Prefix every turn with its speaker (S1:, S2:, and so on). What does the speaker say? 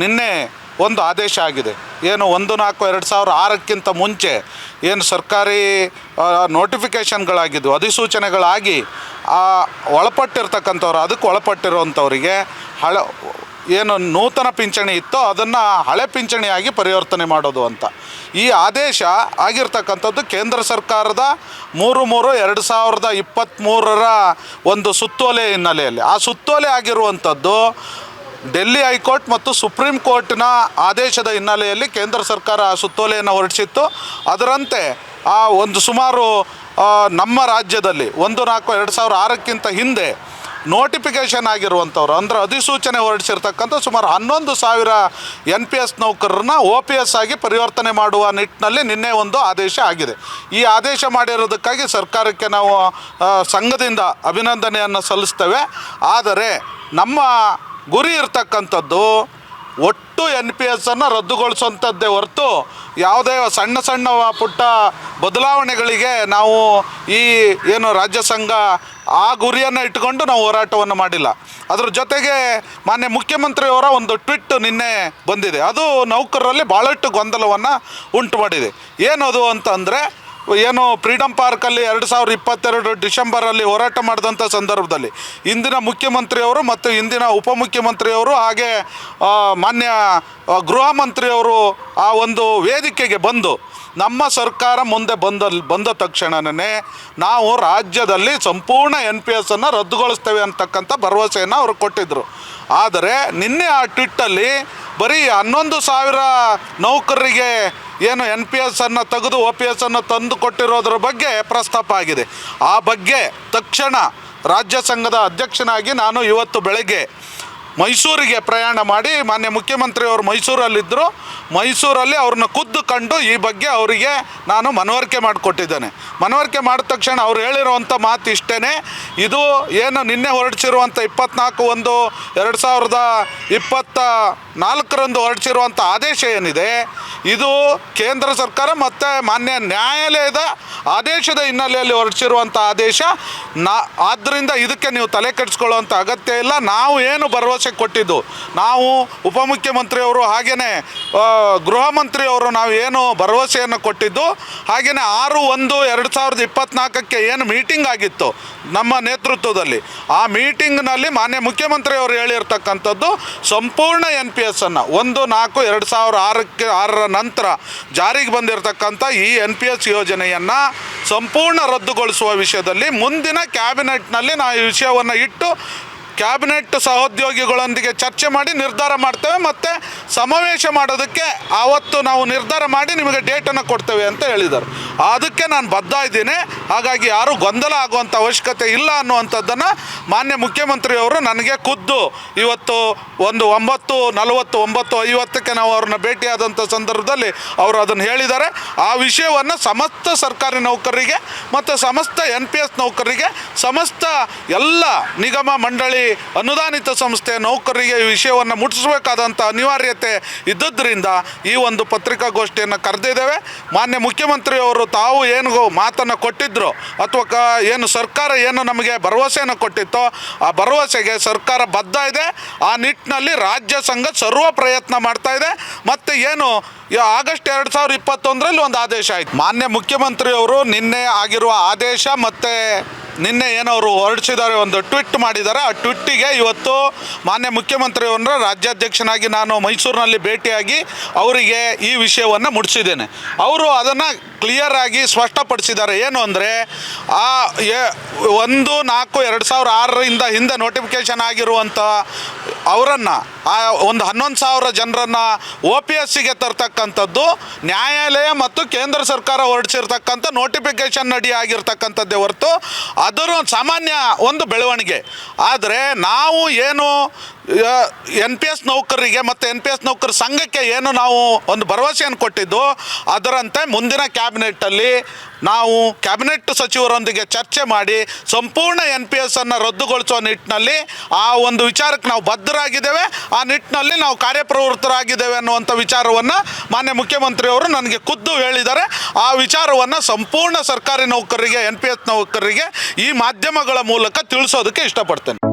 S1: ನಿನ್ನೆ ಒಂದು ಆದೇಶ ಆಗಿದೆ. ಏನು ಒಂದು ನಾಲ್ಕು ಎರಡು ಸಾವಿರ ಆರಕ್ಕಿಂತ ಮುಂಚೆ ಏನು ಸರ್ಕಾರಿ ನೋಟಿಫಿಕೇಷನ್ಗಳಾಗಿದ್ದು, ಅಧಿಸೂಚನೆಗಳಾಗಿ ಒಳಪಟ್ಟಿರ್ತಕ್ಕಂಥವ್ರು, ಅದಕ್ಕೆ ಒಳಪಟ್ಟಿರುವಂಥವರಿಗೆ ಹಳ, ಏನು ನೂತನ ಪಿಂಚಣಿ ಇತ್ತೋ ಅದನ್ನು ಹಳೆ ಪಿಂಚಣಿಯಾಗಿ ಪರಿವರ್ತನೆ ಮಾಡೋದು ಅಂತ. ಈ ಆದೇಶ ಆಗಿರ್ತಕ್ಕಂಥದ್ದು ಕೇಂದ್ರ ಸರ್ಕಾರದ ಮೂರು ಮೂರು ಎರಡು ಸಾವಿರದ ಇಪ್ಪತ್ತ್ಮೂರರ ಒಂದು ಸುತ್ತೋಲೆ ಹಿನ್ನೆಲೆಯಲ್ಲಿ. ಆ ಸುತ್ತೋಲೆ ಆಗಿರುವಂಥದ್ದು ಡೆಲ್ಲಿ ಹೈಕೋರ್ಟ್ ಮತ್ತು ಸುಪ್ರೀಂ ಕೋರ್ಟ್ನ ಆದೇಶದ ಹಿನ್ನೆಲೆಯಲ್ಲಿ ಕೇಂದ್ರ ಸರ್ಕಾರ ಸುತ್ತೋಲೆಯನ್ನು ಹೊರಡಿಸಿತ್ತು. ಅದರಂತೆ ಆ ಒಂದು ಸುಮಾರು ನಮ್ಮ ರಾಜ್ಯದಲ್ಲಿ ಒಂದು ನಾಲ್ಕು, ಎರಡು ಸಾವಿರ ಆರಕ್ಕಿಂತ ಹಿಂದೆ ನೋಟಿಫಿಕೇಷನ್ ಆಗಿರುವಂಥವ್ರು, ಅಂದರೆ ಅಧಿಸೂಚನೆ ಹೊರಡಿಸಿರ್ತಕ್ಕಂಥ ಸುಮಾರು ಹನ್ನೊಂದು ಸಾವಿರ ಎನ್ ಪಿ ಎಸ್ ನೌಕರರನ್ನ ಒ ಪಿ ಎಸ್ ಆಗಿ ಪರಿವರ್ತನೆ ಮಾಡುವ ನಿಟ್ಟಿನಲ್ಲಿ ನಿನ್ನೆ ಒಂದು ಆದೇಶ ಆಗಿದೆ. ಈ ಆದೇಶ ಮಾಡಿರೋದಕ್ಕಾಗಿ ಸರ್ಕಾರಕ್ಕೆ ನಾವು ಸಂಘದಿಂದ ಅಭಿನಂದನೆಯನ್ನು ಸಲ್ಲಿಸ್ತೇವೆ. ಆದರೆ ನಮ್ಮ ಗುರಿ ಇರ್ತಕ್ಕಂಥದ್ದು ಒಟ್ಟು ಎನ್ ಪಿ ಎಸ್ಸನ್ನು ರದ್ದುಗೊಳಿಸುವಂಥದ್ದೇ ಹೊರತು ಯಾವುದೇ ಸಣ್ಣ ಸಣ್ಣ ಪುಟ್ಟ ಬದಲಾವಣೆಗಳಿಗೆ ನಾವು ಈ ಏನು ರಾಜ್ಯ ಸಂಘ ಆ ಗುರಿಯನ್ನು ಇಟ್ಕೊಂಡು ನಾವು ಹೋರಾಟವನ್ನು ಮಾಡಿಲ್ಲ. ಅದರ ಜೊತೆಗೆ ಮಾನ್ಯ ಮುಖ್ಯಮಂತ್ರಿಯವರ ಒಂದು ಟ್ವಿಟ್ ನಿನ್ನೆ ಬಂದಿದೆ. ಅದು ನೌಕರರಲ್ಲಿ ಭಾಳಷ್ಟು ಗೊಂದಲವನ್ನು ಉಂಟು ಮಾಡಿದೆ ಏನದು ಅಂತಂದರೆ ಏನು ಫ್ರೀಡಮ್ ಪಾರ್ಕಲ್ಲಿ ಎರಡು ಸಾವಿರದ ಇಪ್ಪತ್ತೆರಡು ಡಿಸೆಂಬರಲ್ಲಿ ಹೋರಾಟ ಮಾಡಿದಂಥ ಸಂದರ್ಭದಲ್ಲಿ ಇಂದಿನ ಮುಖ್ಯಮಂತ್ರಿಯವರು ಮತ್ತು ಇಂದಿನ ಉಪಮುಖ್ಯಮಂತ್ರಿಯವರು ಹಾಗೆ ಮಾನ್ಯ ಗೃಹ ಮಂತ್ರಿಯವರು ಆ ಒಂದು ವೇದಿಕೆಗೆ ಬಂದು ನಮ್ಮ ಸರ್ಕಾರ ಮುಂದೆ ಬಂದ ಬಂದ ತಕ್ಷಣವೇ ನಾವು ರಾಜ್ಯದಲ್ಲಿ ಸಂಪೂರ್ಣ ಎನ್ ಪಿ ಎಸ್ಸನ್ನು ರದ್ದುಗೊಳಿಸ್ತೇವೆ ಅಂತಕ್ಕಂಥ ಭರವಸೆಯನ್ನು ಅವರು ಕೊಟ್ಟಿದ್ದರು. ಆದರೆ ನಿನ್ನೆ ಆ ಟ್ವಿಟ್ಟಲ್ಲಿ ಬರೀ ಹನ್ನೊಂದು ಸಾವಿರ ನೌಕರರಿಗೆ ಏನು ಎನ್ ಪಿ ಎಸ್ ಅನ್ನು ತೆಗೆದು ಒ ಪಿ ಎಸ್ ಅನ್ನು ತಂದು ಕೊಟ್ಟಿರೋದ್ರ ಬಗ್ಗೆ ಪ್ರಸ್ತಾಪ ಆಗಿದೆ. ಆ ಬಗ್ಗೆ ತಕ್ಷಣ ರಾಜ್ಯ ಸಂಘದ ಅಧ್ಯಕ್ಷನಾಗಿ ನಾನು ಇವತ್ತು ಬೆಳಗ್ಗೆ ಮೈಸೂರಿಗೆ ಪ್ರಯಾಣ ಮಾಡಿ ಮಾನ್ಯ ಮುಖ್ಯಮಂತ್ರಿಯವರು ಮೈಸೂರಲ್ಲಿದ್ದರು. ಮೈಸೂರಲ್ಲಿ ಅವ್ರನ್ನ ಖುದ್ದು ಕಂಡು ಈ ಬಗ್ಗೆ ಅವರಿಗೆ ನಾನು ಮನವರಿಕೆ ಮಾಡಿಕೊಟ್ಟಿದ್ದೇನೆ. ಮನವರಿಕೆ ಮಾಡಿದ ತಕ್ಷಣ ಅವ್ರು ಹೇಳಿರುವಂಥ ಮಾತು ಇಷ್ಟೇ ಇದು ಏನು ನಿನ್ನೆ ಹೊರಡಿಸಿರುವಂಥ ಇಪ್ಪತ್ನಾಲ್ಕು ಒಂದು ಎರಡು ಸಾವಿರದ ಇಪ್ಪತ್ತ ನಾಲ್ಕರಂದು ಹೊರಡಿಸಿರುವಂಥ ಆದೇಶ ಏನಿದೆ, ಇದು ಕೇಂದ್ರ ಸರ್ಕಾರ ಮತ್ತು ಮಾನ್ಯ ನ್ಯಾಯಾಲಯದ ಆದೇಶದ ಹಿನ್ನೆಲೆಯಲ್ಲಿ ಹೊರಡಿಸಿರುವಂಥ ಆದೇಶ. ನಾ, ಆದ್ದರಿಂದ ಇದಕ್ಕೆ ನೀವು ತಲೆ ಕೆಡಿಸ್ಕೊಳ್ಳುವಂಥ ಅಗತ್ಯ ಇಲ್ಲ. ನಾವು ಏನು ಭರವಸೆ ಕೊಟ್ಟಿದ್ದು. ನಾವು ಉಪಮುಖ್ಯಮಂತ್ರಿಯವರು ಹಾಗೆಯೇ ಗೃಹ ಮಂತ್ರಿಯವರು ನಾವು ಏನು ಭರವಸೆಯನ್ನು ಕೊಟ್ಟಿದ್ದು ಹಾಗೆಯೇ ಆರು ಒಂದು ಎರಡು ಸಾವಿರದ ಇಪ್ಪತ್ತ್ನಾಲ್ಕಕ್ಕೆ ಏನು ಮೀಟಿಂಗ್ ಆಗಿತ್ತು ನಮ್ಮ ನೇತೃತ್ವದಲ್ಲಿ. ಆ ಮೀಟಿಂಗ್ನಲ್ಲಿ ಮಾನ್ಯ ಮುಖ್ಯಮಂತ್ರಿಯವರು ಹೇಳಿರ್ತಕ್ಕಂಥದ್ದು ಸಂಪೂರ್ಣ ಎನ್ ಪಿ ಎಸ್ ಅನ್ನು ಒಂದು ನಾಲ್ಕು ಎರಡು ಸಾವಿರ ಆರಕ್ಕೆ, ಆರರ ನಂತರ ಜಾರಿಗೆ ಬಂದಿರತಕ್ಕಂಥ ಈ ಎನ್ ಪಿ ಎಸ್ ಯೋಜನೆಯನ್ನು ಸಂಪೂರ್ಣ ರದ್ದುಗೊಳಿಸುವ ವಿಷಯದಲ್ಲಿ ಮುಂದಿನ ಕ್ಯಾಬಿನೆಟ್ನಲ್ಲಿ ನಾವು ಈ ವಿಷಯವನ್ನು ಇಟ್ಟು ಕ್ಯಾಬಿನೆಟ್ ಸಹೋದ್ಯೋಗಿಗಳೊಂದಿಗೆ ಚರ್ಚೆ ಮಾಡಿ ನಿರ್ಧಾರ ಮಾಡ್ತೇವೆ ಮತ್ತು ಸಮಾವೇಶ ಮಾಡೋದಕ್ಕೆ ಆವತ್ತು ನಾವು ನಿರ್ಧಾರ ಮಾಡಿ ನಿಮಗೆ ಡೇಟನ್ನು ಕೊಡ್ತೇವೆ ಅಂತ ಹೇಳಿದರು. ಅದಕ್ಕೆ ನಾನು ಬದ್ಧ ಇದ್ದೀನಿ. ಹಾಗಾಗಿ ಯಾರೂ ಗೊಂದಲ ಆಗುವಂಥ ಅವಶ್ಯಕತೆ ಇಲ್ಲ ಅನ್ನುವಂಥದ್ದನ್ನು ಮಾನ್ಯ ಮುಖ್ಯಮಂತ್ರಿಯವರು ನನಗೆ ಖುದ್ದು ಇವತ್ತು ಒಂದು ಒಂಬತ್ತು, ನಲವತ್ತು, ಒಂಬತ್ತು, ಐವತ್ತಕ್ಕೆ ನಾವು ಅವ್ರನ್ನ ಭೇಟಿಯಾದಂಥ ಸಂದರ್ಭದಲ್ಲಿ ಅವರು ಅದನ್ನು ಹೇಳಿದ್ದಾರೆ. ಆ ವಿಷಯವನ್ನು ಸಮಸ್ತ ಸರ್ಕಾರಿ ನೌಕರರಿಗೆ ಮತ್ತು ಸಮಸ್ತ ಎನ್ ಪಿ ಎಸ್ ನೌಕರರಿಗೆ, ಸಮಸ್ತ ಎಲ್ಲ ನಿಗಮ ಮಂಡಳಿ ಅನುದಾನಿತ ಸಂಸ್ಥೆ ನೌಕರರಿಗೆ ಈ ವಿಷಯವನ್ನು ಮುಟ್ಟಿಸಬೇಕಾದಂಥ ಅನಿವಾರ್ಯತೆ ಇದ್ದುದರಿಂದ ಈ ಒಂದು ಪತ್ರಿಕಾಗೋಷ್ಠಿಯನ್ನು ಕರೆದಿದ್ದೇವೆ. ಮಾನ್ಯ ಮುಖ್ಯಮಂತ್ರಿಯವರು ತಾವು ಏನು ಮಾತನ್ನು ಕೊಟ್ಟಿದ್ರು ಅಥವಾ ಕ ಏನು ಸರ್ಕಾರ ಏನು ನಮಗೆ ಭರವಸೆಯನ್ನು ಕೊಟ್ಟಿತ್ತೋ ಆ ಭರವಸೆಗೆ ಸರ್ಕಾರ ಬದ್ಧ ಇದೆ. ಆ ನಿಟ್ಟಿನಲ್ಲಿ ರಾಜ್ಯ ಸಂಘ ಸರ್ವ ಪ್ರಯತ್ನ ಮಾಡ್ತಾ ಇದೆ. ಮತ್ತು ಏನು ಆಗಸ್ಟ್ ಎರಡು ಸಾವಿರದ ಇಪ್ಪತ್ತೊಂದರಲ್ಲಿ ಒಂದು ಆದೇಶ ಆಯಿತು. ಮಾನ್ಯ ಮುಖ್ಯಮಂತ್ರಿಯವರು ನಿನ್ನೆ ಆಗಿರುವ ಆದೇಶ ಮತ್ತು ನಿನ್ನೆ ಏನವರು ಹೊರಡಿಸಿದ್ದಾರೆ, ಒಂದು ಟ್ವಿಟ್ ಮಾಡಿದ್ದಾರೆ. ಆ ಟ್ವಿಟ್ಟಿಗೆ ಇವತ್ತು ಮಾನ್ಯ ಮುಖ್ಯಮಂತ್ರಿಯವರ ರಾಜ್ಯಾಧ್ಯಕ್ಷನಾಗಿ ನಾನು ಮೈಸೂರಿನಲ್ಲಿ ಭೇಟಿಯಾಗಿ ಅವರಿಗೆ ಈ ವಿಷಯವನ್ನು ಮುಡಿಸಿದ್ದೇನೆ. ಅವರು ಅದನ್ನು ಕ್ಲಿಯರ್ ಆಗಿ ಸ್ಪಷ್ಟಪಡಿಸಿದ್ದಾರೆ. ಏನು ಅಂದರೆ, ಆ ಒಂದು, ನಾಲ್ಕು, ಎರಡು ಸಾವಿರ ಆರರಿಂದ ಹಿಂದೆ ನೋಟಿಫಿಕೇಷನ್ ಆಗಿರುವಂಥ ಅವರನ್ನು, ಆ ಒಂದು ಹನ್ನೊಂದು ಸಾವಿರ ಜನರನ್ನು ಒ ಪಿ ಎಸ್ ಸಿಗೆ ತರ್ತಕ್ಕಂಥದ್ದು, ನ್ಯಾಯಾಲಯ ಮತ್ತು ಕೇಂದ್ರ ಸರ್ಕಾರ ಹೊರಡಿಸಿರ್ತಕ್ಕಂಥ ನೋಟಿಫಿಕೇಷನ್ ಅಡಿ ಆಗಿರ್ತಕ್ಕಂಥದ್ದೇ ಹೊರತು ಅದರ ಸಾಮಾನ್ಯ ಒಂದು ಬೆಳವಣಿಗೆ. ಆದರೆ ನಾವು ಏನು ಎನ್ ಪಿ ಎಸ್ ನೌಕರರಿಗೆ ಮತ್ತು ಎನ್ ಪಿ ಎಸ್ ನೌಕರ ಸಂಘಕ್ಕೆ ಏನು ನಾವು ಒಂದು ಭರವಸೆಯನ್ನು ಕೊಟ್ಟಿದ್ದು, ಅದರಂತೆ ಮುಂದಿನ ಕ್ಯಾಬಿನೆಟ್ಟಲ್ಲಿ ನಾವು ಕ್ಯಾಬಿನೆಟ್ ಸಚಿವರೊಂದಿಗೆ ಚರ್ಚೆ ಮಾಡಿ ಸಂಪೂರ್ಣ ಎನ್ ಪಿ ಎಸ್ ಅನ್ನು ರದ್ದುಗೊಳಿಸುವ ನಿಟ್ಟಿನಲ್ಲಿ ಆ ಒಂದು ವಿಚಾರಕ್ಕೆ ನಾವು ಬದ್ಧರಾಗಿದ್ದೇವೆ. ಆ ನಿಟ್ಟಿನಲ್ಲಿ ನಾವು ಕಾರ್ಯಪ್ರವೃತ್ತರಾಗಿದ್ದೇವೆ ಅನ್ನುವಂಥ ವಿಚಾರವನ್ನು ಮಾನ್ಯ ಮುಖ್ಯಮಂತ್ರಿಯವರು ನನಗೆ ಖುದ್ದು ಹೇಳಿದ್ದಾರೆ. ಆ ವಿಚಾರವನ್ನು ಸಂಪೂರ್ಣ ಸರ್ಕಾರಿ ನೌಕರರಿಗೆ ಎನ್ ಪಿ ಎಸ್ ನೌಕರರಿಗೆ ಈ ಮಾಧ್ಯಮಗಳ ಮೂಲಕ ತಿಳಿಸೋದಕ್ಕೆ ಇಷ್ಟಪಡ್ತೇನೆ.